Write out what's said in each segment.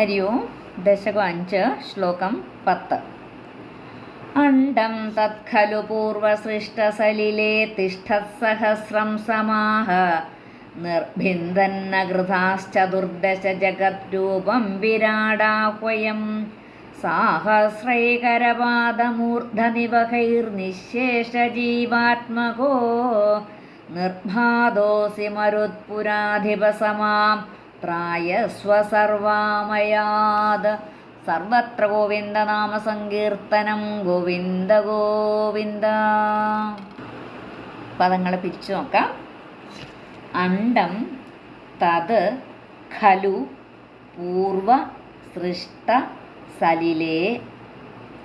ഹരി ഓം ദശകം അഞ്ച് ശ്ലോകം പത്ത് അണ്ടം തത്ഖലു പൂർവസൃഷ്ടസലിലെ തിഷ്ഠസഹസ്രം സമാഹ നിർഭിന്ദന്നകൃതാശ്ചതുർദശ ജഗദ്രൂപം വിരാടാഹ്വയം സാഹസ്രൈകരപാദമൂർധനിവഹൈർനിശേഷജീവാത്മകോ നിർഭാദോസി മരുത്പുരാധിപസമാം ത്രായസ്വ സർവാമയാത് സർവത്ര ഗോവിന്ദനാമ സങ്കീർത്തനം ഗോവിന്ദ ഗോവിന്ദ. പദങ്ങൾ പിരിച്ചു നോക്കാം. അണ്ടം തത് ഖലു പൂർവ സൃഷ്ട സലിലേ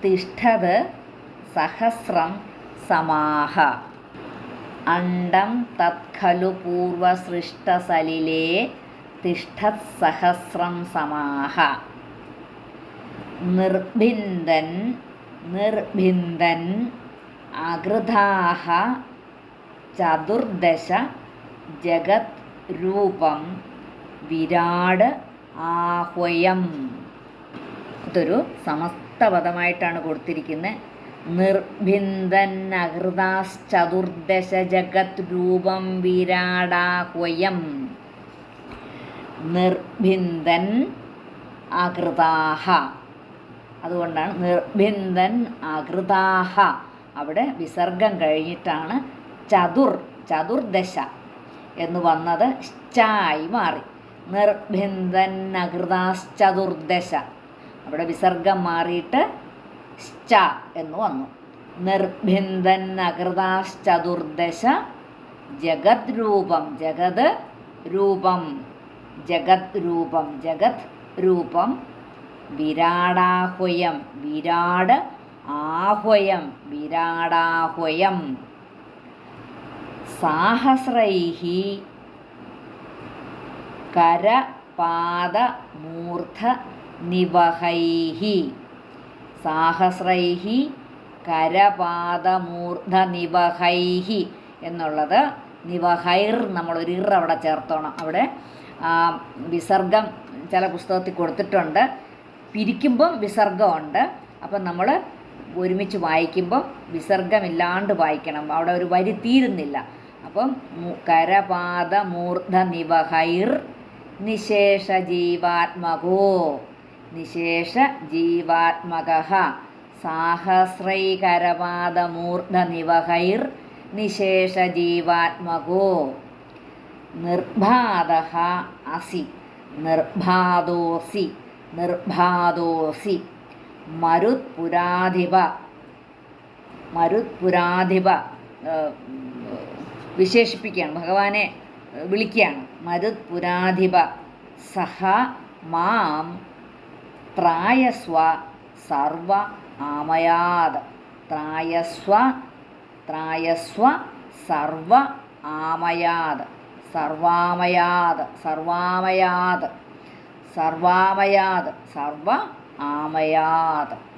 തിഷ്ഠത് സഹസ്രം സമാഹ. അണ്ടം തത് ഖലു പൂർവ സൃഷ്ട തിഷ്ഠത് സഹസ്രം സമാഹ. നിർഭിന്ദൻ നിർഭിന്ദൻ അകൃതാഹ ചതുർദശ ജഗത് രൂപം വിരാട് ആഹ്വയം. ഇതൊരു സമസ്ത പദമായിട്ടാണ് കൊടുത്തിരിക്കുന്നത് നിർഭിന്ദന്നഹൃതാശ്ചതുർദശ ജഗത് രൂപം വിരാടാഹ്വയം. നിർഭിന്ദൻ ആകൃതാഹ. അതുകൊണ്ടാണ് നിർഭിന്ദൻ ആകൃതാഹ. അവിടെ വിസർഗം കഴിഞ്ഞിട്ടാണ് ചതുർ ചതുർദശ എന്ന് വന്നത് ശ്ചായി മാറി. നിർഭിന്ദൻ അകൃതാശ്ചതുർദശ. അവിടെ വിസർഗം മാറിയിട്ട് ശ്ച എന്ന് വന്നു. നിർഭിന്ദൻ അകൃതാശ്ചതുർദശ ജഗത് രൂപം ജഗത് രൂപം. ജഗത് രൂപം ജഗത് രൂപം വിരാടാഹ്വയം വിരാട് ആഹ്വയം വിരാടാഹ്വയം. സാഹസ്രൈः കരപാദമൂർധ നിവഹൈः സാഹസ്രൈः കരപാദമൂർധ നിവഹൈർ നമ്മളൊരു ഇർ അവിടെ ചേർത്തോണം. അവിടെ വിസർഗം ചില പുസ്തകത്തിൽ കൊടുത്തിട്ടുണ്ട്. പിരിക്കുമ്പം വിസർഗമുണ്ട്. അപ്പം നമ്മൾ ഒരുമിച്ച് വായിക്കുമ്പം വിസർഗമില്ലാണ്ട് വായിക്കണം. അവിടെ ഒരു വരി തീരുന്നില്ല. അപ്പം കരപാത മൂർധ നിവഹൈർ നിശേഷ ജീവാത്മകോ. നിശേഷ ജീവാത്മക സാഹസ്രൈകരപാദ മൂർധ നിവഹൈർ നിശേഷ ജീവാത്മകോ നിർബാധ അസി. നിർബാധോസി നിർബാധോസി മരുത്പുരാധിപ. മരുത്പുരാധിപ വിശേഷിപ്പിക്കുകയാണ്. ഭഗവാനെ വിളിക്കുകയാണ്. മരുത്പുരാധിപ. സഹ മാം ത്രായസ്വ സർവ ആമയാത്. ത്രായസ്വ ത്രായസ്വ സർവ ആമയാത്. സർവാമയാത് സർവാമയാത് സർവാമയാത് സർവ ആമയാത്.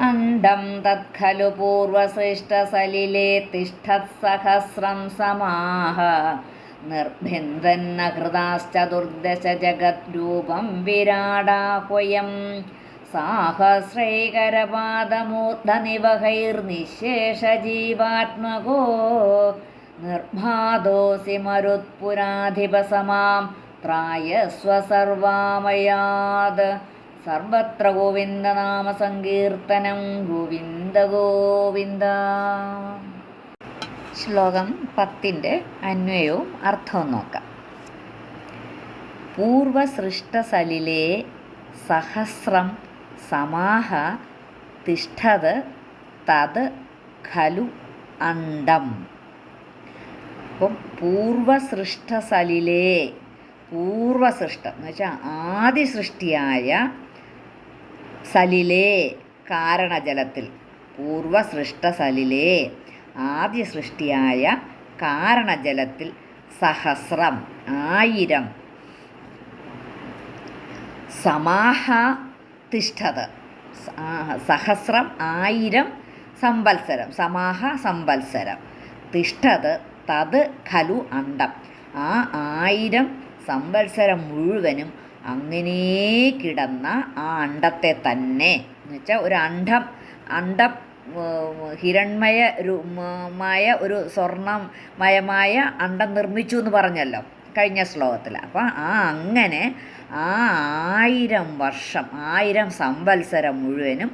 അണ്ടം തത്ഖലു പൂർവശ്രേഷ്ഠസലിലേ തിഷ്ഠത്സഹസ്രം സമാഹ. നിർഭിന്ദന്നഹൃതാശ്ചതുർദശ ജഗദ്രൂപം വിരാടാഹ്വയം. സാഹസ്രൈകരപാദമൂർധനിവഹൈർനിശേഷജീവാത്മകോ നിർഭാദോസി മരുത്പുരാധിപസമാം പ്രായസ്വസർവാമയാത് സർവത്ര ഗോവിന്ദനാമ സങ്കീർത്തനം ഗോവിന്ദ ഗോവിന്ദ. ശ്ലോകം പത്തിന്റെ അന്വയവും അർത്ഥവും നോക്കാം. പൂർവസൃഷ്ടസലിലെ സഹസ്രം സമാഹ തിഷ്ഠത് തത് ഖലു അണ്ടം അപ്പം പൂർവസൃഷ്ടസലിലെ പൂർവസൃഷ്ടം എന്ന് വെച്ചാൽ ആദ്യ സൃഷ്ടിയായ സലിലെ കാരണജലത്തിൽ പൂർവസൃഷ്ടസലിലെ ആദ്യ സൃഷ്ടിയായ കാരണജലത്തിൽ സഹസ്രം ആയിരം. സമാഹ തിഷ്ഠത് സഹസ്രം ആയിരം സംവത്സരം. സമാഹ സംവത്സരം. തിഷ്ഠത് തത് ഖലു അണ്ടം. ആ ആയിരം സംവത്സരം മുഴുവനും അങ്ങനെ കിടന്ന ആ അണ്ടത്തെ തന്നെ. എന്ന് വെച്ചാൽ ഒരു അണ്ഡം അണ്ഡം ഹിരൺമയ രൂപമായ മായ ഒരു സ്വർണമയമായ അണ്ടം നിർമ്മിച്ചു എന്ന് പറഞ്ഞല്ലോ കഴിഞ്ഞ ശ്ലോകത്തിൽ അപ്പോൾ ആ അങ്ങനെ ആ ആയിരം വർഷം ആയിരം സംവത്സരം മുഴുവനും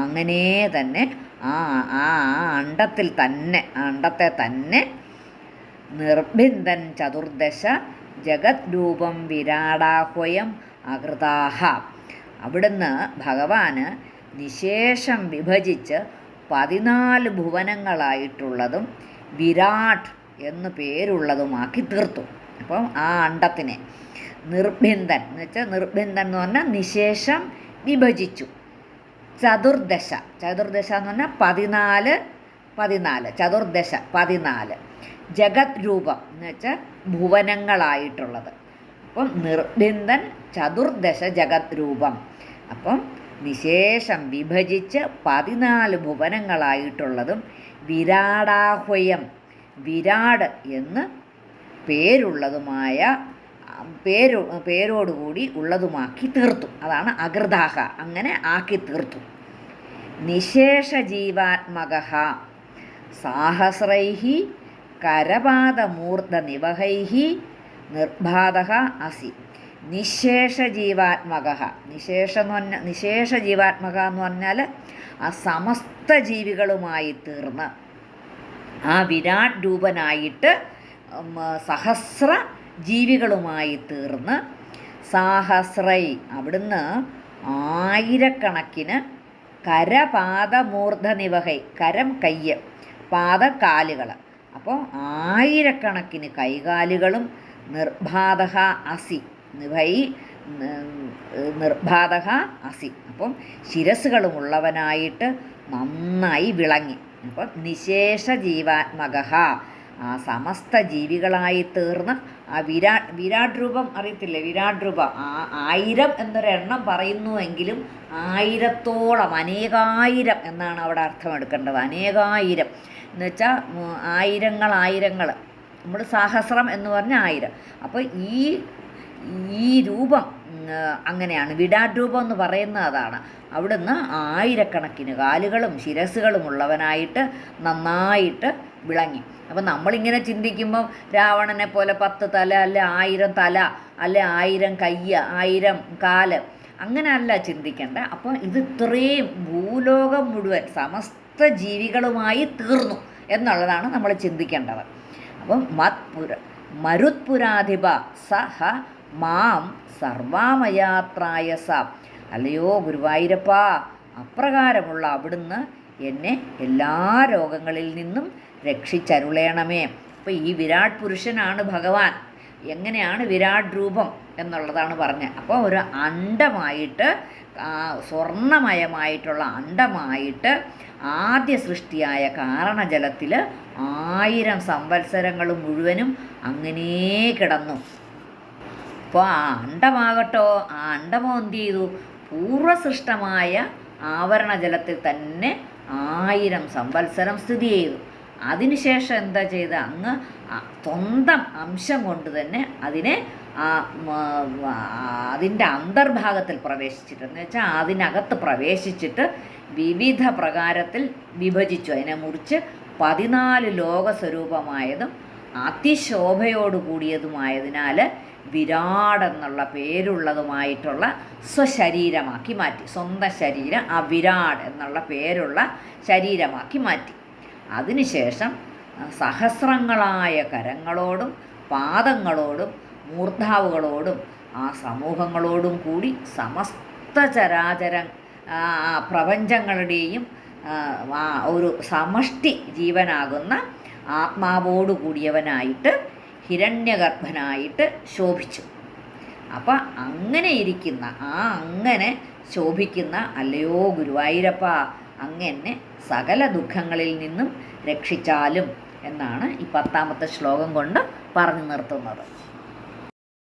അങ്ങനെ തന്നെ ആ ആ അണ്ടത്തിൽ തന്നെ അണ്ടത്തെ തന്നെ നിർഭിന്ദൻ ചതുർദശ ജഗത് രൂപം വിരാടാഹ്വയം അകൃതാഹ. അവിടുന്ന് ഭഗവാന് നിശേഷം വിഭജിച്ച് പതിനാല് ഭുവനങ്ങളായിട്ടുള്ളതും വിരാട് എന്ന് പേരുള്ളതുമാക്കി തീർത്തു. അപ്പം ആ അണ്ടത്തിനെ നിർഭിന്ദൻ എന്ന് വെച്ചാൽ നിർബിന്ദൻ എന്ന് പറഞ്ഞാൽ നിശേഷം വിഭജിച്ചു. ചതുർദശ. ചതുർദശ എന്ന് പറഞ്ഞാൽ പതിനാല് പതിനാല്. ചതുർദശ പതിനാല്. ജഗത് രൂപം എന്ന് വെച്ചാൽ ഭുവനങ്ങളായിട്ടുള്ളത്. അപ്പം നിർബിന്ദൻ ചതുർദശ ജഗത് രൂപം. അപ്പം നിശേഷം വിഭജിച്ച് പതിനാല് ഭുവനങ്ങളായിട്ടുള്ളതും വിരാടാഹ്വയം വിരാട് എന്ന് പേരുള്ളതുമായ പേരു പേരോടുകൂടി ഉള്ളതുമാക്കി തീർത്തു. അതാണ് അകൃതാഹ. അങ്ങനെ ആക്കി തീർത്തു. നിശേഷ ജീവാത്മക സാഹസ്രൈ നിവഹൈഹി നിർബാധ അസി. നിശേഷ ജീവാത്മക നിശേഷം എന്ന് പറഞ്ഞാൽ നിശേഷജീവാത്മക എന്ന് പറഞ്ഞാൽ ആ സമസ്ത ജീവികളുമായി തീർന്ന്. ആ വിരാട് രൂപനായിട്ട് സഹസ്ര ജീവികളുമായി തീർന്ന് സാഹസ്രൈ. അവിടുന്ന് ആയിരക്കണക്കിന് കരപാദമൂർധനിവഹൈ കരം കയ്യ് പാദകാലുകൾ അപ്പോൾ ആയിരക്കണക്കിന് കൈകാലുകളും നിർബാധ അസി. നിഭൈ നിർബാധ അസി. അപ്പം ശിരസുകളുമുള്ളവനായിട്ട് നന്നായി വിളങ്ങി. അപ്പം നിശേഷ ജീവാത്മക ആ സമസ്ത ജീവികളായി തീർന്ന് ആ വിരാട് വിരാട് രൂപം അറിയത്തില്ലേ? വിരാട് രൂപ ആയിരം എന്നൊരെണ്ണം പറയുന്നുവെങ്കിലും ആയിരത്തോളം അനേകായിരം എന്നാണ് അവിടെ അർത്ഥം എടുക്കേണ്ടത് അനേകായിരം. എന്ന് വെച്ചാൽ ആയിരങ്ങൾ ആയിരങ്ങൾ. നമ്മൾ സഹസ്രം എന്ന് പറഞ്ഞാൽ ആയിരം. അപ്പോൾ ഈ ഈ രൂപം അങ്ങനെയാണ്. വിടാട് രൂപം എന്ന് പറയുന്നത് അതാണ്. അവിടുന്ന് ആയിരക്കണക്കിന് കാലുകളും ശിരസുകളും ഉള്ളവനായിട്ട് നന്നായിട്ട് വിളങ്ങി. അപ്പം നമ്മളിങ്ങനെ ചിന്തിക്കുമ്പോൾ രാവണനെ പോലെ പത്ത് തല അല്ലെ ആയിരം തല അല്ലെ ആയിരം കയ്യ ആയിരം കാൽ അങ്ങനെ അല്ല ചിന്തിക്കേണ്ട. അപ്പോൾ ഇത് ഇത്രയും ഭൂലോകം മുഴുവൻ സമസ്ത ജീവികളുമായി തീർന്നു എന്നുള്ളതാണ് നമ്മൾ ചിന്തിക്കേണ്ടത്. അപ്പം മത്പുര മരുത്പുരാധിപ സഹ മാം സർവാമയാത്രായസ അല്ലയോ ഗുരുവായൂരപ്പ അപ്രകാരമുള്ള അവിടുന്ന് എന്നെ എല്ലാ രോഗങ്ങളിൽ നിന്നും രക്ഷിച്ചരുളേണമേ. അപ്പോൾ ഈ വിരാട് പുരുഷനാണ് ഭഗവാൻ. എങ്ങനെയാണ് വിരാട് രൂപം എന്നുള്ളതാണ് പറഞ്ഞത്. അപ്പോൾ ഒരു അണ്ടമായിട്ട് സ്വർണമയമായിട്ടുള്ള അണ്ടമായിട്ട് ആദ്യ സൃഷ്ടിയായ കാരണജലത്തിൽ ആയിരം സംവത്സരങ്ങൾ മുഴുവനും അങ്ങനെ കിടന്നു. അപ്പോൾ ആ അണ്ടമാകട്ടോ ആ അണ്ടമോ എന്ത് ചെയ്തു പൂർവസൃഷ്ടമായ ആവരണജലത്തിൽ തന്നെ ആയിരം സംവത്സരം സ്ഥിതി ചെയ്തു. അതിനുശേഷം എന്താ ചെയ്ത് അങ്ങ് സ്വന്തം അംശം കൊണ്ട് തന്നെ അതിനെ അതിന്റെ അന്തർഭാഗത്തിൽ പ്രവേശിച്ചിട്ട് എന്ന് വെച്ചാൽ അതിനകത്ത് പ്രവേശിച്ചിട്ട് വിവിധ പ്രകാരത്തിൽ വിഭജിച്ചു. അതിനെ മുറിച്ച് പതിനാല് ലോകസ്വരൂപമായതും അതിശോഭയോടു കൂടിയതുമായതിനാൽ വിരാട് എന്നുള്ള പേരുള്ളതുമായിട്ടുള്ള സ്വശരീരമാക്കി മാറ്റി. സ്വന്തം ശരീരം ആ വിരാട് എന്നുള്ള പേരുള്ള ശരീരമാക്കി മാറ്റി. അതിനുശേഷം സഹസ്രങ്ങളായ കരങ്ങളോടും പാദങ്ങളോടും മൂർധാവുകളോടും ആ സമൂഹങ്ങളോടും കൂടി സമസ്ത ചരാചര പ്രപഞ്ചങ്ങളുടെയും ഒരു സമഷ്ടി ജീവനാകുന്ന ആത്മാവോടു കൂടിയവനായിട്ട് ഹിരണ്യഗർഭനായിട്ട് ശോഭിച്ചു. അപ്പം അങ്ങനെ ഇരിക്കുന്ന ആ അങ്ങനെ ശോഭിക്കുന്ന അല്ലയോ ഗുരുവായൂരപ്പ അങ്ങനെ സകല ദുഃഖങ്ങളിൽ നിന്നും രക്ഷിച്ചാലും എന്നാണ് ഈ പത്താമത്തെ ശ്ലോകം കൊണ്ട് പറഞ്ഞു നിർത്തുന്നത്.